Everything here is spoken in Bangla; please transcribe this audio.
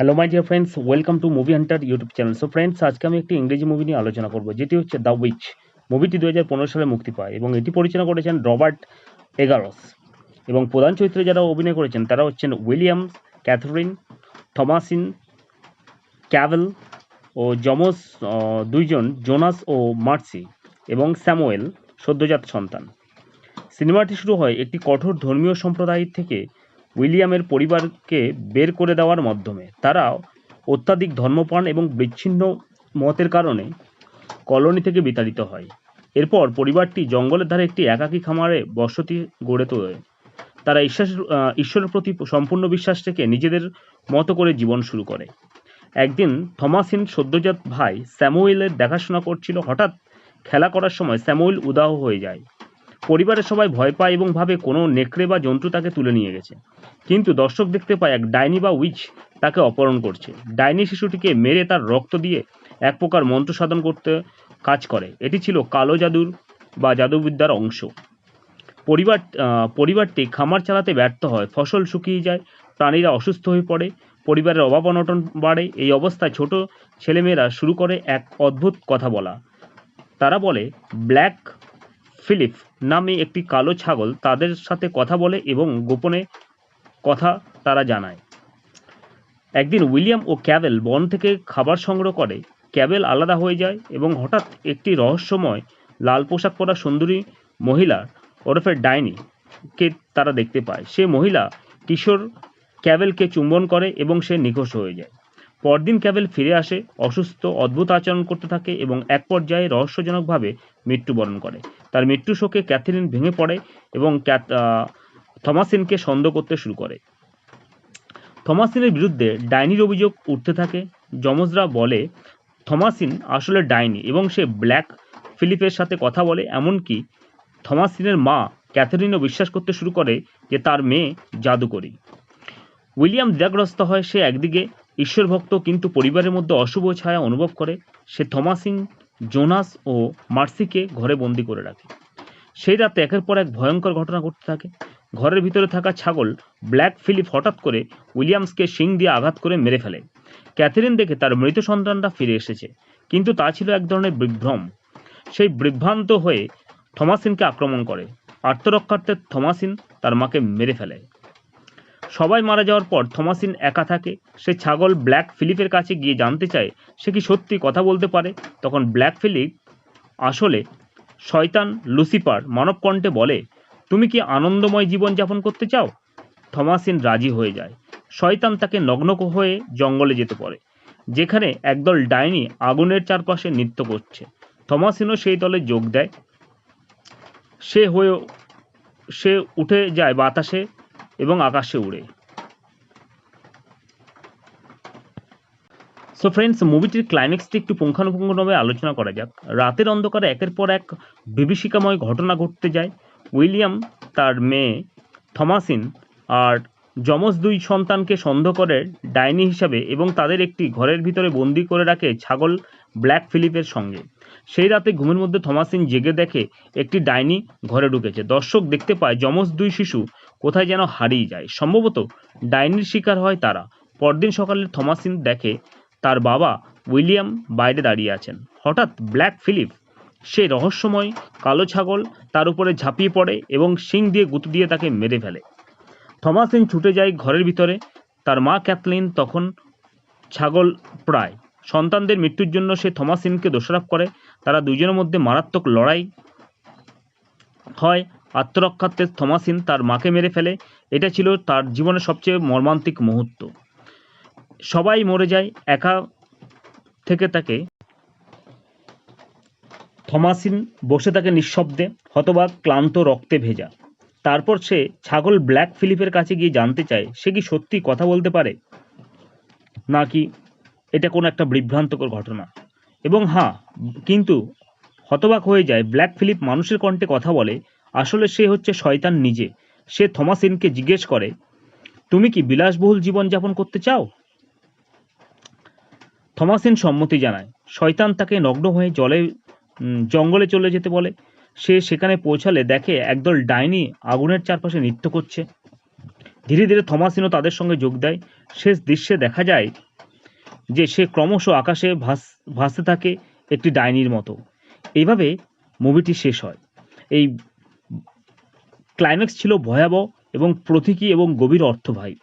Hello my dear friends welcome to movie hunter YouTube channel so friends আজকে আমি একটি ইংরেজি মুভি নিয়ে আলোচনা করব যেটি হচ্ছে দ্য উইচ মুভিটি দু হাজার পনেরো সালে মুক্তি পায় এবং এটি পরিচালনা করেছেন রবার্ট এগারস। এবং প্রধান চরিত্রে যারা অভিনয় করেছেন তারা হচ্ছেন উইলিয়ামস ক্যাথরিন থমাসিন ক্যাভেল ও আহ, দুইজন জোনাস ও মার্সি এবং স্যামুয়েল সদ্যজাত সন্তান। সিনেমাটি শুরু হয় একটি কঠোর ধর্মীয় সম্প্রদায় থেকে উইলিয়ামের পরিবারকে বের করে দেওয়ার মাধ্যমে। তারা অত্যাধিক ধর্মপ্রাণ এবং বিচ্ছিন্ন মতের কারণে কলোনি থেকে বিতাড়িত হয়। এরপর পরিবারটি জঙ্গলের ধারে একটি একাকী খামারে বসতি গড়ে তোলে। তারা ঈশ্বর ঈশ্বরের প্রতি সম্পূর্ণ বিশ্বাস থেকে নিজেদের মতো করে জীবন শুরু করে। একদিন থমাসিন সদ্যজাত ভাই স্যামুয়েলের দেখাশোনা করছিল। হঠাৎ খেলা করার সময় স্যামুয়েল উদাহ হয়ে যায়। পরিবারের সবাই ভয় পায় এবং ভাবে কোনো নেকড়ে বা জন্তু তাকে তুলে নিয়ে গেছে। কিন্তু দর্শক দেখতে পায় এক ডাইনি বা উইচ তাকে অপহরণ করছে। ডাইনি শিশুটিকে মেরে তার রক্ত দিয়ে এক প্রকার মন্ত্র সাধন করতে কাজ করে। এটি ছিল কালো জাদুর বা জাদুবিদ্যার অংশ। পরিবার পরিবারটি খামার চালাতে ব্যর্থ হয়, ফসল শুকিয়ে যায়, প্রাণীরা অসুস্থ হয়ে পড়ে, পরিবারের অভাব অনটন বাড়ে। এই অবস্থায় ছোট ছেলেমেয়েরা শুরু করে এক অদ্ভুত কথা বলা। তারা বলে, ব্ল্যাক ফিলিপ নামে একটি কালো ছাগল তাদের সাথে কথা বলে এবং গোপনে কথা তারা জানায়। একদিন উইলিয়াম ও ক্যাবেল বন থেকে খাবার সংগ্রহ করে। ক্যাবেল আলাদা হয়ে যায় এবং হঠাৎ একটি রহস্যময় লাল পোশাক পরা সুন্দরী মহিলা ওরফে ডাইনি কে তারা দেখতে পায়। সে মহিলা কিশোর ক্যাবেলকে চুম্বন করে এবং সে নিখোঁজ হয়ে যায়। পরদিন ক্যাবেল ফিরে আসে, অসুস্থ, অদ্ভুত আচরণ করতে থাকে এবং এক পর্যায়ে রহস্যজনকভাবে মৃত্যুবরণ করে। তার মৃত্যু শোকে ক্যাথরিন ভেঙে পড়ে এবং থমাসিনকে সন্দেহ করতে শুরু করে। থমাসিনের বিরুদ্ধে ডাইনির অভিযোগ উঠতে থাকে। যমজরা বলে, থমাসিন আসলে ডাইনি এবং সে ব্ল্যাক ফিলিপের সাথে কথা বলে, এমনকি থমাসিনের মা ক্যাথরিনও বিশ্বাস করতে শুরু করে যে তার মেয়ে জাদুকরী। উইলিয়াম দ্বিধাগ্রস্ত হয় সে একদিকে, ঈশ্বরভক্ত কিন্তু পরিবারের মধ্যে অশুভ ছায়া অনুভব করে। সে থমাসিন জোনাস ও মার্সিকে ঘরে বন্দি করে রাখে। সেই রাতে একের পর এক ভয়ঙ্কর ঘটনা ঘটতে থাকে। ঘরের ভিতরে থাকা ছাগল ব্ল্যাক ফিলিপ হঠাৎ করে উইলিয়ামসকে শিং দিয়ে আঘাত করে মেরে ফেলে। ক্যাথেরিন দেখে তার মৃত সন্তানরা ফিরে এসেছে, কিন্তু তা ছিল এক ধরনের বিভ্রম। সেই বিভ্রান্ত হয়ে থমাসিনকে আক্রমণ করে। আত্মরক্ষার্থে থমাসিন তার মাকে মেরে ফেলে। সবাই মারা যাওয়ার পর থমাসিন একা থাকে। সে ছাগল ব্ল্যাক ফিলিপের কাছে গিয়ে জানতে চায়, সে কি সত্যি কথা বলতে পারে? তখন ব্ল্যাক ফিলিপ আসলে শয়তান লুসিফার মানবকণ্ঠে বলে, তুমি কি আনন্দময় জীবন যাপন করতে চাও? থমাসিন রাজি হয়ে যায়। শয়তান তাকে নগ্ন হয়ে জঙ্গলে যেতে পারে যেখানে একদল ডাইনি আগুনের চারপাশে নৃত্য করছে। থমাসিনও সেই দলে যোগ দেয়। সে হয়ে সে উঠে যায় বাতাসে এবং আকাশে উড়ে। সো ফ্রেন্ডস মুভিটির ক্লাইম্যাক্সটি একটু পুঙ্খানুপুঙ্খভাবে আলোচনা করা যাক। রাতের অন্ধকারে একের পর এক বিভীষিকাময় ঘটনা ঘটতে যায়। উইলিয়াম, তার মেয়ে, থমাসিন আর যমজ দুই সন্তানকে সন্দেহ করে ডাইনি হিসাবে এবং তাদের একটি ঘরের ভিতরে বন্দি করে রাখে ছাগল ব্ল্যাক ফিলিপের সঙ্গে। সেই রাতে ঘুমের মধ্যে থমাসিন জেগে দেখে একটি ডাইনি ঘরে ঢুকেছে। দর্শক দেখতে পায়, যমজ দুই শিশু কোথায় যেন হারিয়ে যায়। সম্ভবত ডাইনির শিকার হয় তারা। পরদিন সকালে থমাসিন দেখে তার বাবা উইলিয়াম বাইরে দাঁড়িয়ে আছেন। হঠাৎ ব্ল্যাক ফিলিপ সেই রহস্যময় কালো ছাগল তার উপরে ঝাঁপিয়ে পড়ে এবং শিং দিয়ে গুঁতো দিয়ে তাকে মেরে ফেলে। থমাসিন ছুটে যায় ঘরের ভিতরে। তার মা ক্যাথলিন তখন ছাগল প্রায়। সন্তানদের মৃত্যুর জন্য সে থমাসিনকে দোষারোপ করে। তারা দুজনের মধ্যে মারাত্মক লড়াই হয়। আত্মরক্ষার্থে থমাসিন তার মাকে মেরে ফেলে। এটা ছিল তার জীবনের সবচেয়ে মর্মান্তিক মুহূর্ত। সবাই মরে যায়, একা থেকে তাকে থমাসিন বসে থাকে নিঃশব্দে, হতবাক, ক্লান্ত রক্তে ভেজা। তারপর সে ছাগল ব্ল্যাক ফিলিপের কাছে গিয়ে জানতে চায়, সে কি সত্যি কথা বলতে পারে? নাকি এটা কোনো একটা বিভ্রান্তকর ঘটনা? এবং হ্যাঁ কিন্তু হতবাক হয়ে যায়, ব্ল্যাক ফিলিপ মানুষের কণ্ঠে কথা বলে আসলে সে হচ্ছে শয়তান নিজে। সে থমাসিনকে জিজ্ঞেস করে, তুমি কি বিলাসবহুল জীবন যাপন করতে চাও? থমাসিন সম্মতি জানায়। শয়তান তাকে নগ্ন হয়ে জলে জঙ্গলে চলে যেতে বলে। সে সেখানে পৌঁছালে দেখে একদল ডাইনি আগুনের চারপাশে নৃত্য করছে। ধীরে ধীরে থমাসিনও তাদের সঙ্গে যোগ দেয়। শেষ দৃশ্যে দেখা যায় যে সে ক্রমশ আকাশে ভাস, ভাসতে থাকে একটি ডাইনির মতো। এইভাবে মুভিটি শেষ হয়। এই ক্লাইম্যাক্স ছিল ভয়াবহ এবং প্রতীকী এবং গভীর অর্থবাহী